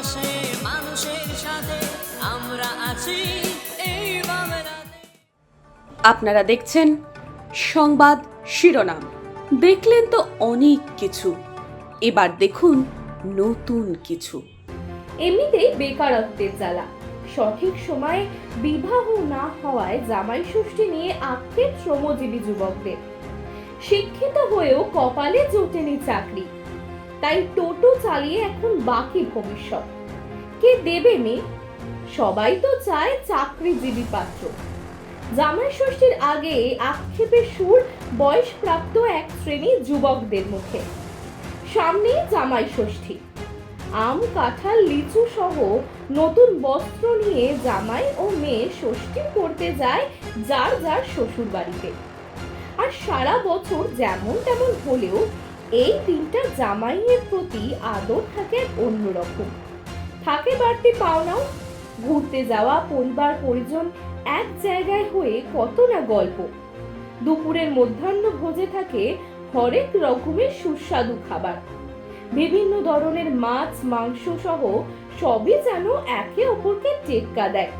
পাশে মানুষের সাথে আমরা আছি। এই আপনারা দেখছেন সংবাদ শিরোনাম। দেখলেন তো অনেক কিছু। এবার দেখুন নতুন কিছু। এমনিতেই বেকারত্বের জ্বালা। সঠিক সময়ে বিবাহ না হওয়ায় জামাই ষষ্ঠী নিয়ে আক্ষেপ শ্রমজীবী যুবকদের। শিক্ষিত হয়েও কপালে জোটেনি চাকরি। তাই টোটো চালিয়ে এখন বাকি ভবিষ্যৎ। কে দেবে মেয়ে? সবাই তো চায় চাকরিজীবী পাত্র। জামাই ষষ্ঠীর আগে আক্ষেপের সুর বয়সপ্রাপ্ত এক শ্রেণির যুবকদের মুখে। সামনেই জামাই ষষ্ঠী। আম, কাঁঠাল, লিচু সহ নতুন বস্ত্র নিয়ে জামাই ও মেয়ে ষষ্ঠী করতে যায় যার যার শ্বশুর বাড়িতে আর সারা বছর যেমন তেমন হলেও এই তিনটা জামাইয়ের প্রতি আদর থাকে অন্যরকম। থাকে বাড়তি পাওনাও, ঘুরতে যাওয়া, পরিবার, পরিজন এক জায়গায় হয়ে কত না গল্প। দুপুরের মধ্যাহ্ন ভোজে থাকে হরেক রকমের সুস্বাদু খাবার। বিভিন্ন ধরনের মাছ, মাংস সহ সবই যেন একে অপরকে টেক্কা দেয়।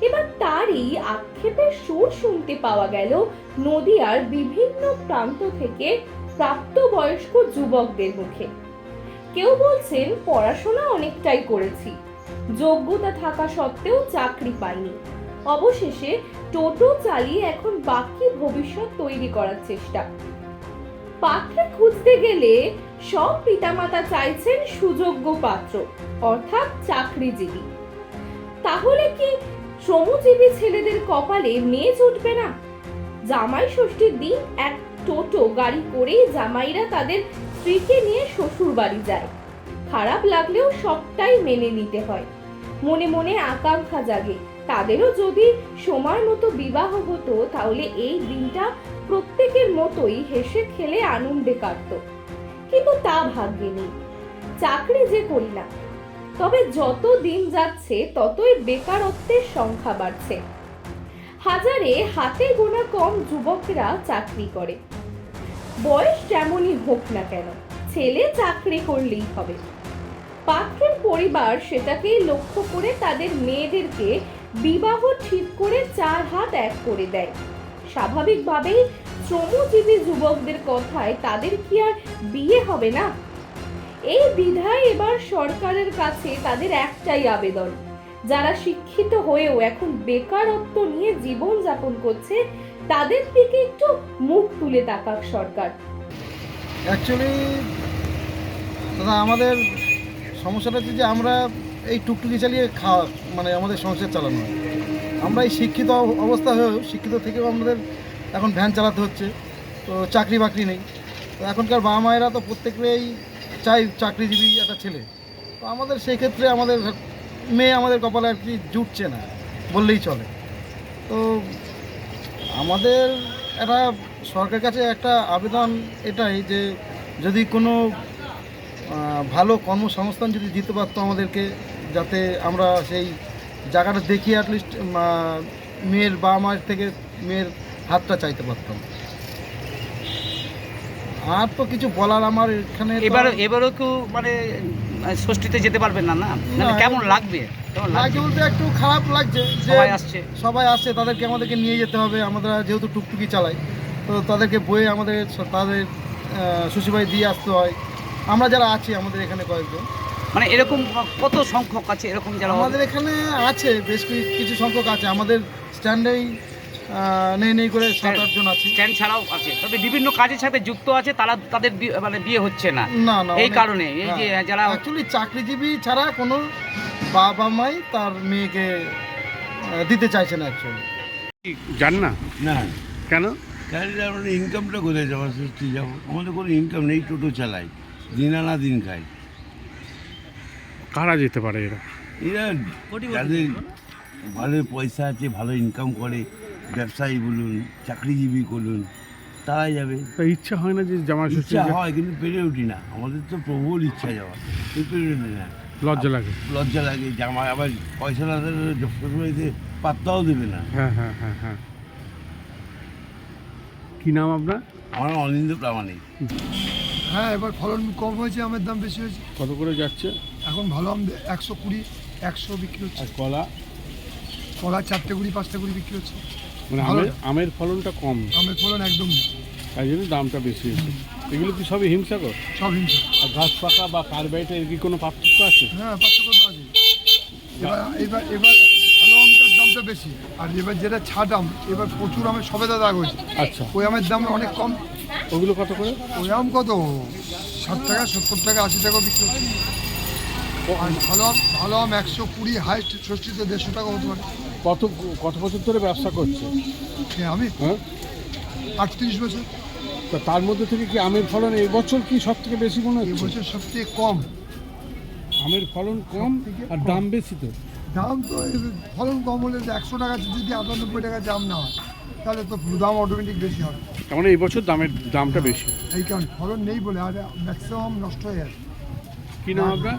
এবার তারই আক্ষেপের সুর শুনতে পাওয়া গেল নদিয়ার বিভিন্ন প্রান্ত থেকে প্রাপ্তবয়স্ক যুবকদের মুখে। কেউ বলছেন, পড়াশোনা অনেকটাই করেছি। যোগ্যতা থাকা সত্ত্বেও চাকরি পাইনি। অবশেষে টোটো চালিয়ে এখন বাকি ভবিষ্যৎ তৈরি করার চেষ্টা। পাত্রে খুঁজতে গেলে সব পিতামাতা চাইছেন সুযোগ্য পাত্র, অর্থাৎ চাকরিজীবী। তাহলে কি শ্রমজীবী ছেলেদের কপালে মেয়ে জুটবে না? জামাই ষষ্ঠীর দিন এক টোটো, গাড়ি করেই জামাইরা তাদের স্ত্রীকে নিয়ে শ্বশুর বাড়ি যায়। খারাপ লাগলেও সবটাই মেনে নিতে হয়। মনে মনে আকাঙ্ক্ষা জাগে, তাদেরও যদি সময় মতো বিবাহ হতো, তাহলে এই দিনটা প্রত্যেকের মতোই হেসে খেলে আনন্দে কাটত। কিন্তু তা ভাগ্যে নেই। চাকরি যে করি না। তবে যত দিন যাচ্ছে, ততই বেকারত্বের সংখ্যা বাড়ছে। হাজারে হাতে গোনা কম যুবকরা চাকরি করে। বয়স যেমনই হোক না কেন, ছেলে চাকরি করলেই হবে। পাত্রের পরিবার সেটাকেই লক্ষ্য করে তাদের মেয়েদেরকে বিবাহ ঠিক করে চার হাত এক করে দেয়। স্বাভাবিকভাবেই শ্রমজীবী যুবকদের কথায় তাদের কি আর বিয়ে হবে না? এই বিধায় এবার সরকারের কাছে তাদের একটাই আবেদন। যারা শিক্ষিত হয়েও এখন বেকারত্ব নিয়ে জীবন যাপন করছে তাদের দিকে একটু মুখ তুলে তাকাক সরকার। অ্যাকচুয়ালি দাদা, আমাদের সমস্যাটা হচ্ছে যে আমরা এই টুকটুকি চালিয়ে খাওয়া মানে আমাদের সংসার চালানো হয়। আমরা এই শিক্ষিত অব- অবস্থা হয়েও, শিক্ষিত থেকেও আমাদের এখন ভ্যান চালাতে হচ্ছে, তো চাকরি বাকরি নেই। তো এখনকার বাবা মায়েরা তো প্রত্যেকেই চাই চাকরিজীবী একটা ছেলে। তো আমাদের সেই ক্ষেত্রে আমাদের মেয়ে আমাদের কপালে আর কি জুটছে না, বললেই চলে। তো আমাদের একটা সরকারের কাছে একটা আবেদন এটাই যে যদি কোনো ভালো কর্মসংস্থান যদি দিতে পারতো আমাদেরকে, যাতে আমরা সেই জায়গাটা দেখি অ্যাটলিস্ট মেয়ের বাবা মায়ের থেকে মেয়ের হাতটা চাইতে পারতাম। আর তো কিছু বলার আমার এখানে এবার এবারও কেউ মানে ষষ্ঠীতে যেতে পারবেন না না? কেমন লাগবে? কেমন লাগে বলতে একটু খারাপ লাগছে সবাই আসছে। সবাই আসছে তাদেরকে আমাদেরকে নিয়ে যেতে হবে আমরা যেহেতু টুকটুকি চালাই তো তাদেরকে বয়ে আমাদের তাদের শ্বশুরবাড়ি দিয়ে আসতে হয়। আমরা যারা আছি আমাদের এখানে কয়েকজন। মানে এরকম কত সংখ্যক আছে এরকম যারা আমাদের এখানে আছে বেশ কিছু সংখ্যক আছে। আমাদের স্ট্যান্ডেই নেই নেই করে সাত আটজন আছে। স্ট্যান্ড ছাড়াও আছে। তবে বিভিন্ন কাজের সাথে যুক্ত আছে তারা তাদের মানে বিয়ে হচ্ছে না। না না এই কারণে এই যে যারা অ্যাকচুয়ালি চাকরিজীবী ছাড়া কোনো বাবা মাই তার মেয়েকে দিতে চাইছে না অ্যাকচুয়ালি জান না? না। কেন? আমরা ইনকামটা কোথায় যাব? সত্যি যাব। আমাদের কোনো ইনকাম নেই টোটো চালাই। দিন আনা দিন খাই। কারা যেতে পারে এরা? এরা যাদের ভালো পয়সা আছে ভালো ইনকাম করে ব্যবসায়ী বলুন চাকরিজীবী বলুন তারাই যাবে। তা ইচ্ছা হয় না যে জামা ষষ্ঠী ইচ্ছা হয় কিন্তু পেরে উঠি না। আমাদের তো প্রবল ইচ্ছা যাওয়া কিন্তু পেরে উঠি না। লজ্জা লাগে। লজ্জা লাগে জামা আবার পয়সা না শ্বশুরবাড়িতে পাত্তাও দেবে না। হ্যাঁ হ্যাঁ হ্যাঁ হ্যাঁ। কি নাম আপনার? আমার অনিন্দ প্রামাণিক। হ্যাঁ এবার ফলন কম হয়েছে আমের দাম বেশি হয়েছে। কত করে যাচ্ছে? এখন ভালো আম একশো কুড়ি একশো বিক্রি হচ্ছে। আর কলা? কলা চারটে কুড়ি পাঁচটা কুড়ি বিক্রি হচ্ছে। মানে আমের আমের ফলনটা কম। আমের ফলন একদম নেই। তাই জন্য দামটা বেশি হয়েছে। এগুলো কি সবই হিংসাকর সব হিংসা আর ঘাস পাকা বা কার্বাইটের কি কোনো পার্থক্য আছে? হ্যাঁ পার্থক্য তো আছে। এবার এবার এবার ভালো আমটার দামটা বেশি। আর এবার যেটা ছাট আম এবার প্রচুর আমের সবেদা দাগ হয়েছে। আচ্ছা। ওই আমের দাম অনেক কম। ওগুলো কত করে? ওই আম কত? ষাট টাকা সত্তর টাকা আশি টাকা বিক্রি হচ্ছে। ভালো আম ভালো আম একশো কুড়ি হাইস্ট ষষ্ঠীতে দেড়শো টাকা হতে পারে। কত কত বছর ধরে ব্যবসা করছে? আমি? হ্যাঁ? আটত্রিশ বছর। তা তার মধ্যে থেকে কি আমের ফলন এই বছর কি সব থেকে বেশি মনে হচ্ছে? এবছর সবথেকে কম। আমের ফলন কম আর দাম বেশি তো? দাম তো ফলন কম হলে একশো টাকা যদি আটানব্বই টাকা দাম না হয় তাহলে তো দাম অটোমেটিক বেশি হবে। তার মানে এই বছর দামের দামটা বেশি। এই কারণ ফলন নেই বলে আর ম্যাক্সিমাম নষ্ট হয়ে যাচ্ছে। কি নাম আপনার?